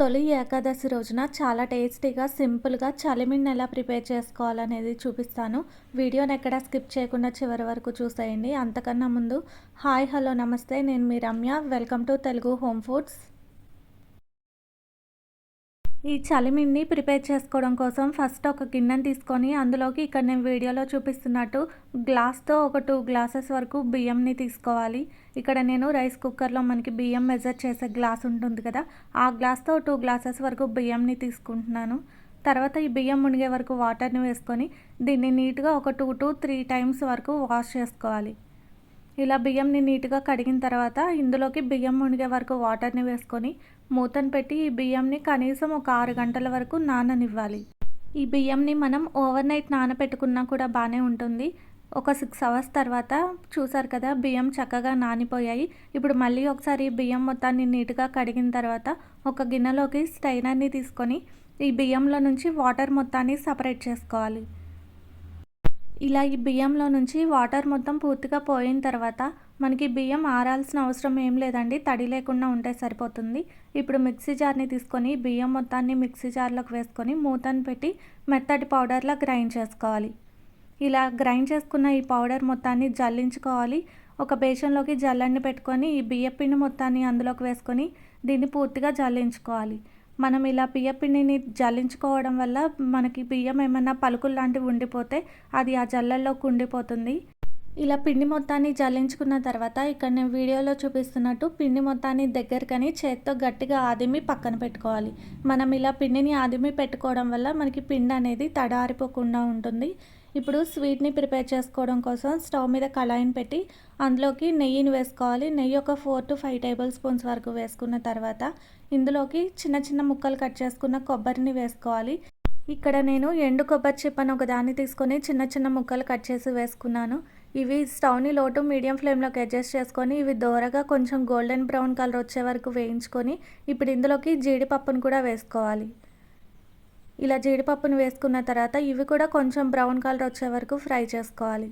తొలి ఏకాదశి రోజున చాలా టేస్టీగా సింపుల్గా చలిమిడిని ఎలా ప్రిపేర్ చేసుకోవాలనేది చూపిస్తాను. వీడియోని ఎక్కడ స్కిప్ చేయకుండా చివరి వరకు చూసేయండి. అంతకన్నా ముందు హాయ్ హలో నమస్తే. నేను మీ Ramya. Welcome to Telugu home foods. ఈ చలిమిడిని ప్రిపేర్ చేసుకోవడం కోసం ఫస్ట్ ఒక గిన్నెను తీసుకొని అందులోకి ఇక్కడ నేను వీడియోలో చూపిస్తున్నట్టు గ్లాస్తో ఒక టూ గ్లాసెస్ వరకు బియ్యంని తీసుకోవాలి. ఇక్కడ నేను రైస్ కుక్కర్లో మనకి బియ్యం మెజర్ చేసే గ్లాస్ ఉంటుంది కదా ఆ గ్లాస్తో టూ గ్లాసెస్ వరకు బియ్యంని తీసుకుంటున్నాను. తర్వాత ఈ బియ్యం మునిగే వరకు వాటర్ని వేసుకొని దీన్ని నీట్గా ఒక టూ టు త్రీ టైమ్స్ వరకు వాష్ చేసుకోవాలి. ఇలా బియ్యంని నీట్గా కడిగిన తర్వాత ఇందులోకి బియ్యం మునిగే వరకు వాటర్ని వేసుకొని మూతను పెట్టి ఈ బియ్యంని కనీసం ఒక ఆరు గంటల వరకు నాననివ్వాలి. ఈ బియ్యంని మనం ఓవర్ నైట్ నానబెట్టుకున్నా కూడా బాగానే ఉంటుంది. ఒక సిక్స్ అవర్స్ తర్వాత చూసారు కదా బియ్యం చక్కగా నానిపోయాయి. ఇప్పుడు మళ్ళీ ఒకసారి బియ్యం మొత్తాన్ని నీట్గా కడిగిన తర్వాత ఒక గిన్నెలోకి స్టైనర్ని తీసుకొని ఈ బియ్యంలో నుంచి వాటర్ మొత్తాన్ని సపరేట్ చేసుకోవాలి. ఇలా ఈ బియ్యంలో నుంచి వాటర్ మొత్తం పూర్తిగా పోయిన తర్వాత మనకి బియ్యం ఆరాల్సిన అవసరం ఏం లేదండి. తడి లేకుండా ఉంటే సరిపోతుంది. ఇప్పుడు మిక్సీ జార్ని తీసుకొని బియ్యం మొత్తాన్ని మిక్సీ జార్లోకి వేసుకొని మూతను పెట్టి మెత్తటి పౌడర్లా గ్రైండ్ చేసుకోవాలి. ఇలా గ్రైండ్ చేసుకున్న ఈ పౌడర్ మొత్తాన్ని జల్లించుకోవాలి. ఒక బేషన్లోకి జల్లన్ని పెట్టుకొని ఈ బియ్యపిండి మొత్తాన్ని అందులోకి వేసుకొని దీన్ని పూర్తిగా జల్లించుకోవాలి. మనం ఇలా బియ్యపిండిని జల్లించుకోవడం వల్ల మనకి బియ్యం ఏమైనా పలుకులు లాంటివి ఉండిపోతే అది ఆ జల్లల్లోకి ఉండిపోతుంది ఇలా పిండి మొత్తాన్ని జల్లించుకున్న తర్వాత ఇక్కడ నేను వీడియోలో చూపిస్తున్నట్టు పిండి మొత్తాన్ని దగ్గరకని చేత్తో గట్టిగా ఆదిమి పక్కన పెట్టుకోవాలి. మనం ఇలా పిండిని ఆదిమి పెట్టుకోవడం వల్ల మనకి పిండి అనేది తడారిపోకుండా ఉంటుంది. ఇప్పుడు స్వీట్ని ప్రిపేర్ చేసుకోవడం కోసం స్టవ్ మీద కళాయిని పెట్టి అందులోకి నెయ్యిని వేసుకోవాలి. నెయ్యి ఒక four to five tablespoons వరకు వేసుకున్న తర్వాత ఇందులోకి చిన్న చిన్న ముక్కలు కట్ చేసుకున్న కొబ్బరిని వేసుకోవాలి. ఇక్కడ నేను ఎండు కొబ్బరి చిప్పను ఒక దాన్ని తీసుకొని చిన్న చిన్న ముక్కలు కట్ చేసి వేసుకున్నాను. ఇవి స్టవ్ని లోటు మీడియం ఫ్లేమ్లోకి అడ్జస్ట్ చేసుకొని ఇవి దోరగా కొంచెం గోల్డెన్ బ్రౌన్ కలర్ వచ్చే వరకు వేయించుకొని ఇప్పుడు ఇందులోకి జీడిపప్పును కూడా వేసుకోవాలి. ఇలా జీడిపప్పును వేసుకున్న తర్వాత ఇవి కూడా కొంచెం బ్రౌన్ కలర్ వచ్చే వరకు ఫ్రై చేసుకోవాలి.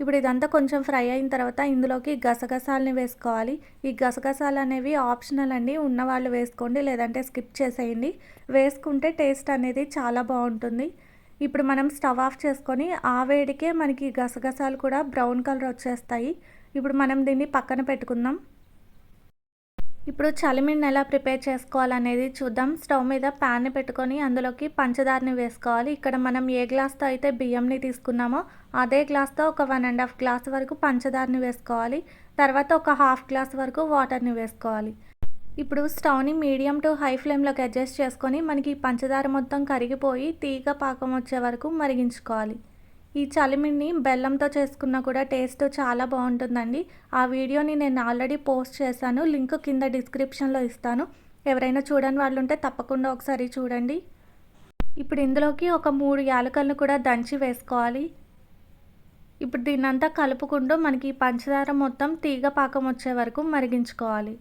ఇప్పుడు ఇదంతా కొంచెం ఫ్రై అయిన తర్వాత ఇందులోకి గసగసాలని వేసుకోవాలి. ఈ గసగసాలు అనేవి ఆప్షనల్ అండి. ఉన్నవాళ్ళు వేసుకోండి లేదంటే స్కిప్ చేసేయండి. వేసుకుంటే టేస్ట్ అనేది చాలా బాగుంటుంది. ఇప్పుడు మనం స్టవ్ ఆఫ్ చేసుకొని ఆ వేడికే మనకి గసగసాలు కూడా బ్రౌన్ కలర్ వచ్చేస్తాయి. ఇప్పుడు మనం దీన్ని పక్కన పెట్టుకుందాం. ఇప్పుడు చలిమిడిని ఎలా ప్రిపేర్ చేసుకోవాలనేది చూద్దాం. స్టవ్ మీద ప్యాన్ని పెట్టుకొని అందులోకి పంచదారని వేసుకోవాలి. ఇక్కడ మనం ఏ గ్లాస్తో అయితే బియ్యంని తీసుకున్నామో అదే గ్లాస్తో ఒక వన్ అండ్ హాఫ్ గ్లాస్ వరకు పంచదారని వేసుకోవాలి. తర్వాత ఒక హాఫ్ గ్లాస్ వరకు వాటర్ని వేసుకోవాలి. ఇప్పుడు స్టవ్ని మీడియం టు హై ఫ్లేమ్లోకి అడ్జస్ట్ చేసుకొని మనకి పంచదార మొత్తం కరిగిపోయి తీగ పాకం వచ్చే వరకు మరిగించుకోవాలి. ఈ చలిమిడిని బెల్లంతో చేసుకున్నా కూడా టేస్ట్ చాలా బాగుంటుందండి. ఆ వీడియోని నేను ఆల్రెడీ పోస్ట్ చేశాను. లింక్ కింద డిస్క్రిప్షన్లో ఇస్తాను. ఎవరైనా చూడని వాళ్ళు ఉంటే తప్పకుండా ఒకసారి చూడండి. ఇప్పుడు ఇందులోకి ఒక మూడు యాలకలను కూడా దంచి వేసుకోవాలి. ఇప్పుడు దీన్నంతా కలుపుకుంటూ మనకి పంచదార మొత్తం తీగ పాకం వచ్చే వరకు మరిగించుకోవాలి.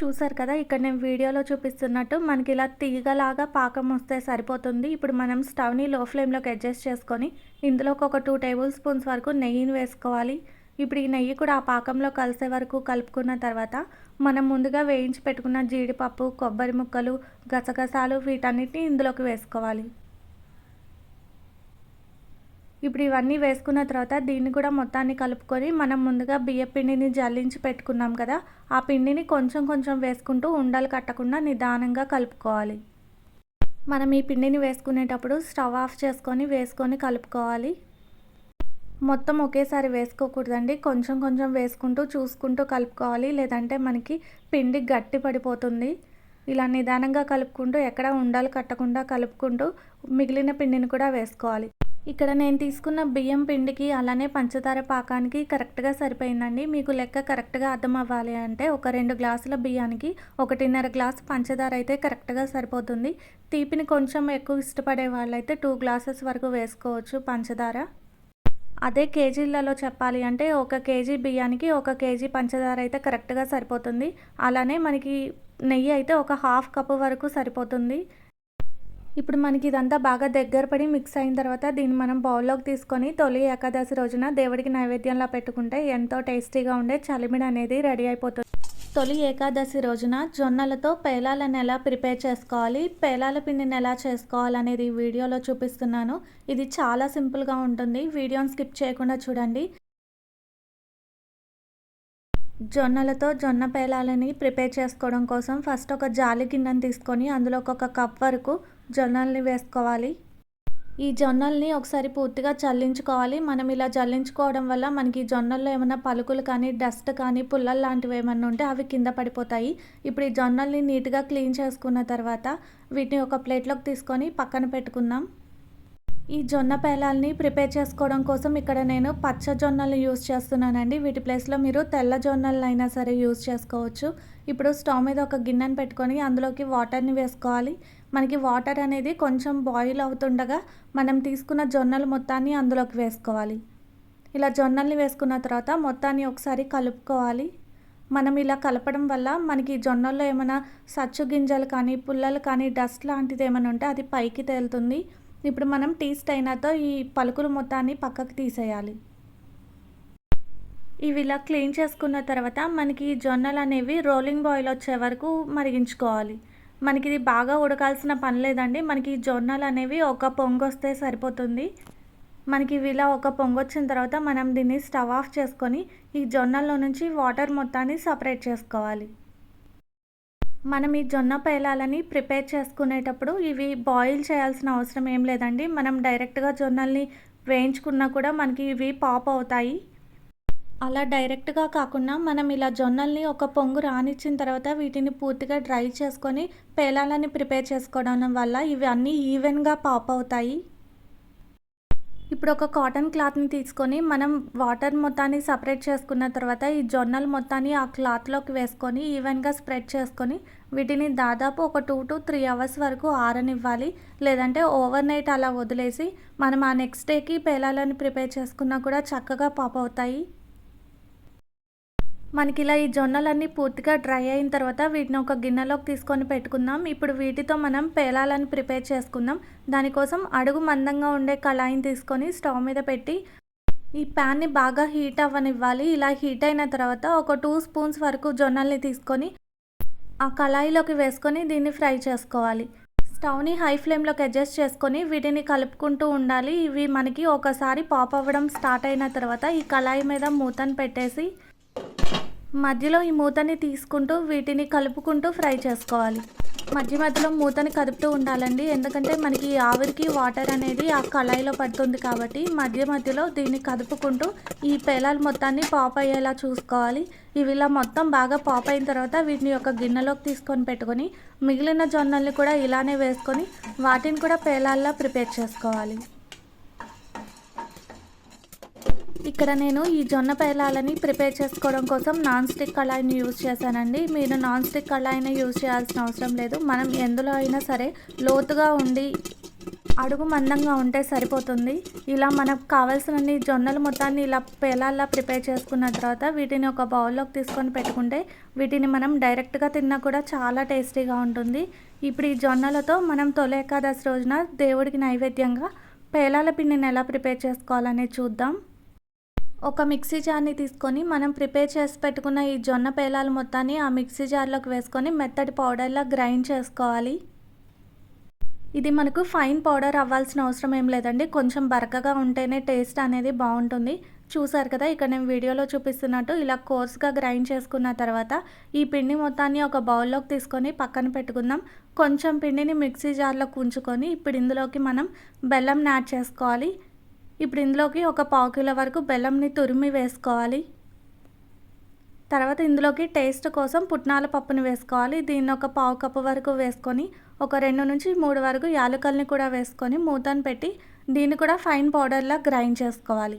చూసారు కదా ఇక్కడ నేను వీడియోలో చూపిస్తున్నట్టు మనకి ఇలా తీగలాగా పాకం వస్తే సరిపోతుంది. ఇప్పుడు మనం స్టవ్ని లో ఫ్లేమ్లోకి అడ్జస్ట్ చేసుకొని ఇందులోకి ఒక టూ టేబుల్ స్పూన్స్ వరకు నెయ్యిని వేసుకోవాలి. ఇప్పుడు ఈ నెయ్యి కూడా ఆ పాకంలో కలిసే వరకు కలుపుకున్న తర్వాత మనం ముందుగా వేయించి పెట్టుకున్న జీడిపప్పు కొబ్బరి ముక్కలు గసగసాలు వీటన్నిటిని ఇందులోకి వేసుకోవాలి. ఇప్పుడు ఇవన్నీ వేసుకున్న తర్వాత దీన్ని కూడా మొత్తాన్ని కలుపుకొని మనం ముందుగా బియ్య పిండిని జల్లించి పెట్టుకున్నాం కదా ఆ పిండిని కొంచెం కొంచెం వేసుకుంటూ ఉండలు కట్టకుండా నిదానంగా కలుపుకోవాలి. మనం ఈ పిండిని వేసుకునేటప్పుడు స్టవ్ ఆఫ్ చేసుకొని వేసుకొని కలుపుకోవాలి. మొత్తం ఒకేసారి వేసుకోకూడదండి. కొంచెం కొంచెం వేసుకుంటూ చూసుకుంటూ కలుపుకోవాలి. లేదంటే మనకి పిండి గట్టి పడిపోతుంది. ఇలా నిదానంగా కలుపుకుంటూ ఎక్కడ ఉండాలి కట్టకుండా కలుపుకుంటూ మిగిలిన పిండిని కూడా వేసుకోవాలి. ఇక్కడ నేను తీసుకున్న బియ్యం పిండికి అలానే పంచదార పాకానికి కరెక్ట్గా సరిపోయిందండి. మీకు లెక్క కరెక్ట్గా అర్థం అవ్వాలి అంటే ఒక రెండు గ్లాసుల బియ్యానికి ఒకటిన్నర గ్లాసు పంచదార అయితే కరెక్ట్గా సరిపోతుంది. తీపిని కొంచెం ఎక్కువ ఇష్టపడే వాళ్ళైతే టూ గ్లాసెస్ వరకు వేసుకోవచ్చు పంచదార. అదే కేజీలలో చెప్పాలి అంటే ఒక కేజీ బియ్యానికి ఒక కేజీ పంచదార అయితే కరెక్ట్గా సరిపోతుంది. అలానే మనకి నెయ్యి అయితే ఒక హాఫ్ కప్ వరకు సరిపోతుంది. ఇప్పుడు మనకి ఇదంతా బాగా దగ్గర పడి మిక్స్ అయిన తర్వాత దీన్ని మనం బౌల్లోకి తీసుకొని తొలి ఏకాదశి రోజున దేవుడికి నైవేద్యంలా పెట్టుకుంటే ఎంతో టేస్టీగా ఉండే చలిమిడి అనేది రెడీ అయిపోతుంది. తొలి ఏకాదశి రోజున జొన్నలతో పేలాలను ఎలా ప్రిపేర్ చేసుకోవాలి పేలాల పిండిని ఎలా చేసుకోవాలనేది వీడియోలో చూపిస్తున్నాను. ఇది చాలా సింపుల్గా ఉంటుంది. వీడియోని స్కిప్ చేయకుండా చూడండి. జొన్నలతో జొన్న పేలాలని ప్రిపేర్ చేసుకోవడం కోసం ఫస్ట్ ఒక జాలి గిన్నెను తీసుకొని అందులో ఒక కప్ వరకు జొన్నల్ని వేసుకోవాలి. ఈ జొన్నల్ని ఒకసారి పూర్తిగా చల్లించుకోవాలి. మనం ఇలా చల్లించుకోవడం వల్ల మనకి జొన్నల్లో ఏమైనా పలుకులు కానీ డస్ట్ కానీ పుల్లలు లాంటివి ఏమైనా ఉంటే అవి కింద పడిపోతాయి. ఇప్పుడు ఈ జొన్నల్ని నీట్గా క్లీన్ చేసుకున్న తర్వాత వీటిని ఒక ప్లేట్లోకి తీసుకొని పక్కన పెట్టుకుందాం. ఈ జొన్న పేలాల్ని ప్రిపేర్ చేసుకోవడం కోసం ఇక్కడ నేను పచ్చ జొన్నలు యూస్ చేస్తున్నానండి. వీటి ప్లేస్లో మీరు తెల్ల జొన్నలు అయినా సరే యూస్ చేసుకోవచ్చు. ఇప్పుడు స్టవ్ మీద ఒక గిన్నెను పెట్టుకొని అందులోకి వాటర్ని వేసుకోవాలి. మనకి వాటర్ అనేది కొంచెం బాయిల్ అవుతుండగా మనం తీసుకున్న జొన్నలు మొత్తాన్ని అందులోకి వేసుకోవాలి. ఇలా జొన్నల్ని వేసుకున్న తర్వాత మొత్తాన్ని ఒకసారి కలుపుకోవాలి. మనం ఇలా కలపడం వల్ల మనకి జొన్నల్లో ఏమైనా సచ్చు గింజలు కానీ పుల్లలు కానీ డస్ట్ లాంటిది ఏమైనా ఉంటే అది పైకి తేలుతుంది. ఇప్పుడు మనం టీ స్టైనర్తో ఈ పలుకులు మొత్తాన్ని పక్కకు తీసేయాలి. ఇవి ఇలా క్లీన్ చేసుకున్న తర్వాత మనకి జొన్నలు అనేవి రోలింగ్ బాయిల్ వచ్చే వరకు మరిగించుకోవాలి. మనకి ఇది బాగా ఉడకాల్సిన పని లేదండి. మనకి జొన్నలు అనేవి ఒక పొంగు వస్తే సరిపోతుంది. మనకి ఇవి ఇలా ఒక పొంగు వచ్చిన తర్వాత మనం దీన్ని స్టవ్ ఆఫ్ చేసుకొని ఈ జొన్నల్లో నుంచి వాటర్ మొత్తాన్ని సపరేట్ చేసుకోవాలి. మనం ఈ జొన్న పేలాలని ప్రిపేర్ చేసుకునేటప్పుడు ఇవి బాయిల్ చేయాల్సిన అవసరం ఏం లేదండి. మనం డైరెక్ట్గా జొన్నల్ని వేయించుకున్నా కూడా మనకి ఇవి పాప్ అవుతాయి. అలా డైరెక్ట్గా కాకుండా మనం ఇలా జొన్నల్ని ఒక పొంగు రానిచ్చిన తర్వాత వీటిని పూర్తిగా డ్రై చేసుకొని పేలాలని ప్రిపేర్ చేసుకోవడం వల్ల ఇవి అన్నీ ఈవెన్గా పాప్ అవుతాయి. ఇప్పుడు ఒక కాటన్ క్లాత్ని తీసుకొని మనం వాటర్ మొత్తాన్ని సపరేట్ చేసుకున్న తర్వాత ఈ జొన్నలు మొత్తాన్ని ఆ క్లాత్లోకి వేసుకొని ఈవెన్గా స్ప్రెడ్ చేసుకొని వీటిని దాదాపు ఒక టూ టు త్రీ అవర్స్ వరకు ఆరనివ్వాలి. లేదంటే ఓవర్ నైట్ అలా వదిలేసి మనం ఆ నెక్స్ట్ డేకి పేలాలని ప్రిపేర్ చేసుకున్నా కూడా చక్కగా పాప్ అవుతాయి. మనకి ఇలా ఈ జొన్నలన్నీ పూర్తిగా డ్రై అయిన తర్వాత వీటిని ఒక గిన్నెలోకి తీసుకొని పెట్టుకుందాం. ఇప్పుడు వీటితో మనం పేలాలని ప్రిపేర్ చేసుకుందాం. దానికోసం అడుగు మందంగా ఉండే కళాయిని తీసుకొని స్టవ్ మీద పెట్టి ఈ ప్యాన్ని బాగా హీట్ అవ్వనివ్వాలి. ఇలా హీట్ అయిన తర్వాత ఒక టూ స్పూన్స్ వరకు జొన్నల్ని తీసుకొని ఆ కళాయిలోకి వేసుకొని దీన్ని ఫ్రై చేసుకోవాలి. స్టవ్ని హై ఫ్లేమ్లోకి అడ్జస్ట్ చేసుకొని వీటిని కలుపుకుంటూ ఉండాలి. ఇవి మనకి ఒకసారి పాప్ అవ్వడం స్టార్ట్ అయిన తర్వాత ఈ కళాయి మీద మూతను పెట్టేసి మధ్యలో ఈ మూతని తీసుకుంటూ వీటిని కలుపుకుంటూ ఫ్రై చేసుకోవాలి. మధ్య మధ్యలో మూతని కదుపుతూ ఉండాలండి. ఎందుకంటే మనకి ఆవిరికి వాటర్ అనేది ఆ కళాయిలో పడుతుంది కాబట్టి మధ్య మధ్యలో దీన్ని కదుపుకుంటూ ఈ పేలాలు మొత్తాన్ని పాప్ అయ్యేలా చూసుకోవాలి. ఇవి ఇలా మొత్తం బాగా పాప్ అయిన తర్వాత వీటిని ఒక గిన్నెలోకి తీసుకొని పెట్టుకొని మిగిలిన జొన్నల్ని కూడా ఇలానే వేసుకొని వాటిని కూడా పేలాల్లో ప్రిపేర్ చేసుకోవాలి. ఇక్కడ నేను ఈ జొన్న పేలాలని ప్రిపేర్ చేసుకోవడం కోసం నాన్ స్టిక్ కళాయిని యూజ్ చేశానండి. మీరు నాన్ స్టిక్ కళాయిని యూజ్ చేయాల్సిన అవసరం లేదు. మనం ఎందులో అయినా సరే లోతుగా ఉండి అడుగు మందంగా ఉంటే సరిపోతుంది. ఇలా మనకు కావాల్సినన్ని జొన్నలు మొత్తాన్ని ఇలా పేలాల్లా ప్రిపేర్ చేసుకున్న తర్వాత వీటిని ఒక బౌల్లోకి తీసుకొని పెట్టుకుంటే వీటిని మనం డైరెక్ట్గా తిన్నా కూడా చాలా టేస్టీగా ఉంటుంది. ఇప్పుడు ఈ జొన్నలతో మనం తొలి ఏకాదశి రోజున దేవుడికి నైవేద్యంగా పేలాల పిండిని ఎలా ప్రిపేర్ చేసుకోవాలనేది చూద్దాం. ఒక మిక్సీ జార్ని తీసుకొని మనం ప్రిపేర్ చేసి పెట్టుకున్న ఈ జొన్న పేలాలు మొత్తాన్ని ఆ మిక్సీ జార్లోకి వేసుకొని మెత్తటి పౌడర్లా గ్రైండ్ చేసుకోవాలి. ఇది మనకు ఫైన్ పౌడర్ అవ్వాల్సిన అవసరం ఏం లేదండి. కొంచెం బరకగా ఉంటేనే టేస్ట్ అనేది బాగుంటుంది. చూసారు కదా ఇక్కడ నేను వీడియోలో చూపిస్తున్నట్టు ఇలా కోర్స్గా గ్రైండ్ చేసుకున్న తర్వాత ఈ పిండి మొత్తాన్ని ఒక బౌల్లోకి తీసుకొని పక్కన పెట్టుకుందాం. కొంచెం పిండిని మిక్సీ జార్లోకి ఉంచుకొని ఇప్పుడు ఇందులోకి మనం బెల్లం యాడ్ చేసుకోవాలి. ఇప్పుడు ఇందులోకి ఒక పావు కిలో వరకు బెల్లంని తురిమి వేసుకోవాలి. తర్వాత ఇందులోకి టేస్ట్ కోసం పుట్నాల పప్పుని వేసుకోవాలి. దీన్ని ఒక పావు కప్పు వరకు వేసుకొని ఒక రెండు నుంచి మూడు వరకు యాలకల్ని కూడా వేసుకొని మూతను పెట్టి దీన్ని కూడా ఫైన్ పౌడర్లా గ్రైండ్ చేసుకోవాలి.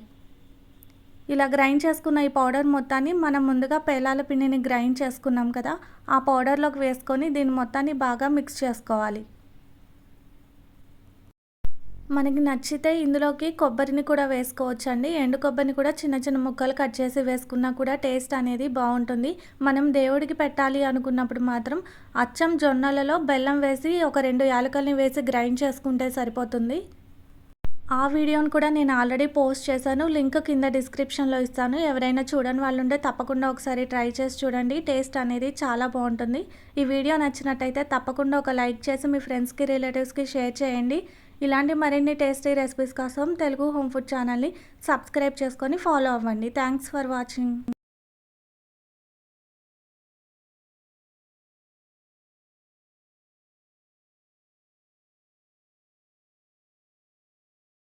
ఇలా గ్రైండ్ చేసుకున్న ఈ పౌడర్ మొత్తాన్ని మనం ముందుగా పేలాల పిండిని గ్రైండ్ చేసుకున్నాం కదా ఆ పౌడర్లోకి వేసుకొని దీన్ని మొత్తాన్ని బాగా మిక్స్ చేసుకోవాలి. మనకి నచ్చితే ఇందులోకి కొబ్బరిని కూడా వేసుకోవచ్చండి. ఎండు కొబ్బరిని కూడా చిన్న చిన్న ముక్కలు కట్ చేసి వేసుకున్నా కూడా టేస్ట్ అనేది బాగుంటుంది. మనం దేవుడికి పెట్టాలి అనుకున్నప్పుడు మాత్రం అచ్చం జొన్నలలో బెల్లం వేసి ఒక రెండు యాలకల్ని వేసి గ్రైండ్ చేసుకుంటే సరిపోతుంది. ఆ వీడియోను కూడా నేను ఆల్రెడీ పోస్ట్ చేశాను. లింక్ కింద డిస్క్రిప్షన్లో ఇస్తాను. ఎవరైనా చూడని వాళ్ళు ఉంటే తప్పకుండా ఒకసారి ట్రై చేసి చూడండి. టేస్ట్ అనేది చాలా బాగుంటుంది. ఈ వీడియో నచ్చినట్టయితే తప్పకుండా ఒక లైక్ చేసి మీ ఫ్రెండ్స్కి రిలేటివ్స్కి షేర్ చేయండి. ఇలాంటి మరిన్ని టేస్టీ రెసిపీస్ కోసం తెలుగు హోమ్ ఫుడ్ ఛానల్ని సబ్స్క్రైబ్ చేసుకొని ఫాలో అవ్వండి. Thanks for watching.